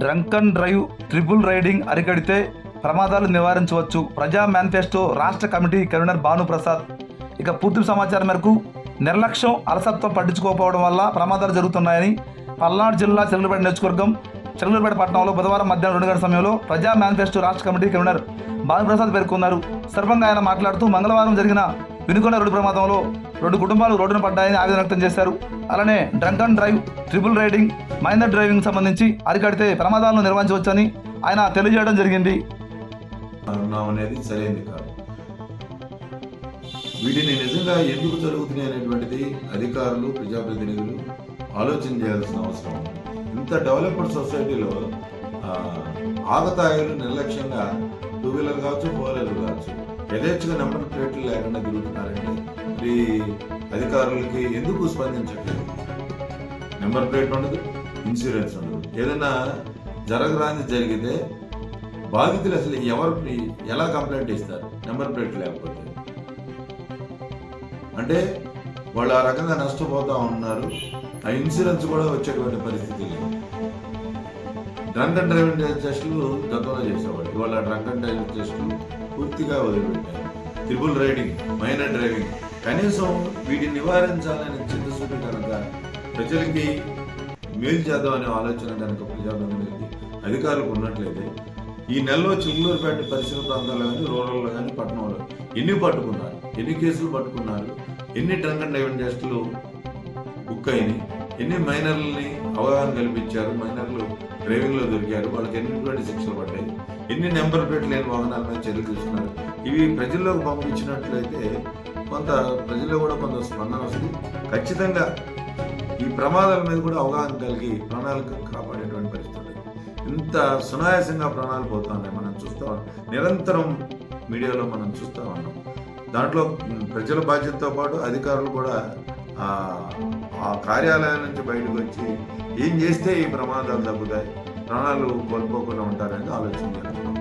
Drunk and drive triple riding అరికడితే ప్రమాదాలు నివారించవచ్చు. ప్రజా మేనిఫెస్టో రాష్ట్ర కమిటీ కన్వీనర్ భానుప్రసాద్. ఇక పూర్తి సమాచారం మేరకు నిర్లక్ష్యం అలసత్వం పట్టించుకోకపోవడం వల్ల ప్రమాదాలు జరుగుతున్నాయని పల్నాడు జిల్లా చెల్లూరుపేట నియోజకవర్గం చెల్లూరుపేట పట్టణంలో బుధవారం మధ్యాహ్నం రెండు గంటల సమయంలో ప్రజా మేనిఫెస్టో రాష్ట్ర కమిటీ కన్వీనర్ భానుప్రసాద్ పేర్కొన్నారు. సర్వంగా ఆయన మాట్లాడుతూ మంగళవారం జరిగిన వినుకొండ రోడ్డు ప్రమాదంలో రెండు కుటుంబాలు రోడ్డున పడ్డాయని ఆవేదన వ్యక్తం చేశారు. అలానే drunk and drive triple riding minor driving సంబంధించి అరికడితే ప్రమాదాలను నిర్వహించవచ్చని ఆయన తెలియజేయడం జరిగింది. అనేది సరైనది కాదు. వీటిని నిజంగా ఎందుకు జరుగుతున్నాయి అనేటువంటిది అధికారులు ప్రజాప్రతినిధులు ఆలోచన చేయాల్సిన అవసరం ఇంత డెవలప్డ్ సొసైటీలో ఆగతాయిలు నిర్లక్ష్యంగా టూ వీలర్ కావచ్చు ఫోర్ వీలర్ కావచ్చు యథేచ్ఛగా నెంబర్ ప్లేట్లు లేకుండా తిరుగుతున్నారండి. మరి అధికారులకి ఎందుకు స్పందించట్లేదు? నెంబర్ ప్లేట్ ఉండదు ఇన్సూరెన్స్ ఉండదు. ఏదైనా జరగరాని జరిగితే బాధితులు అసలు ఎవరు ఎలా కంప్లైంట్ ఇస్తారు? నెంబర్ ప్లేట్ లేకపోతే. అంటే వాళ్ళు ఆ రకంగా నష్టపోతూ ఉన్నారు. ఆ ఇన్సూరెన్స్ కూడా వచ్చేటువంటి పరిస్థితి లేదు. డ్రంక్ అండ్ డ్రైవింగ్ టెస్టులు గతంలో చేసేవాళ్ళు. ఇవాళ డ్రంక్ అండ్ డ్రైవింగ్ టెస్టులు పూర్తిగా వదిలిపెట్టారు. ట్రిపుల్ రైడింగ్ మైనర్ డ్రైవింగ్ కనీసం వీటిని నివారించాలని చిత్తశుద్ధి కనుక ప్రజలకి మేలు చేద్దామనే ఆలోచన కనుక ప్రజాప్రతినిధులకి అధికారులకు ఉన్నట్లయితే ఈ నెలలో చిల్లూరుపేట పరిసర ప్రాంతాల్లో కానీ రూరల్లో కానీ పట్టణంలో ఎన్ని పట్టుకున్నారు? ఎన్ని కేసులు పట్టుకున్నారు? ఎన్ని డ్రంక్ అండ్ డ్రైవింగ్ టెస్టులు బుక్ అయినాయి? ఎన్ని మైనర్లని అవగాహన కల్పించారు మైనర్లు డ్రైవింగ్లో దొరికారు వాళ్ళకి ఎన్నిటువంటి శిక్షలు పడ్డాయి ఎన్ని నెంబర్ ప్లేట్ లేని వాహనాల మీద చర్యలు తీసుకున్నారు? ఇవి ప్రజల్లోకి పంపించినట్లయితే కొంత ప్రజల్లో కూడా కొంత స్పందన వస్తుంది. ఖచ్చితంగా ఈ ప్రమాదాల మీద కూడా అవగాహన కలిగి ప్రాణాలకు కాపాడేటువంటి పరిస్థితులు ఇంత సునాయాసంగా ప్రాణాలు పోతా ఉన్నాయి మనం చూస్తూ ఉన్నాం. నిరంతరం మీడియాలో మనం చూస్తూ ఉన్నాం. దాంట్లో ప్రజల బాధ్యతతో పాటు అధికారులు కూడా ఆ, కార్యాలయం నుంచి బయటకు వచ్చి ఏం చేస్తే ఈ ప్రమాదాలు తగ్గుతాయి? ప్రాణాలు కోల్పోకుండా ఉంటారని ఆలోచన చేస్తున్నాం.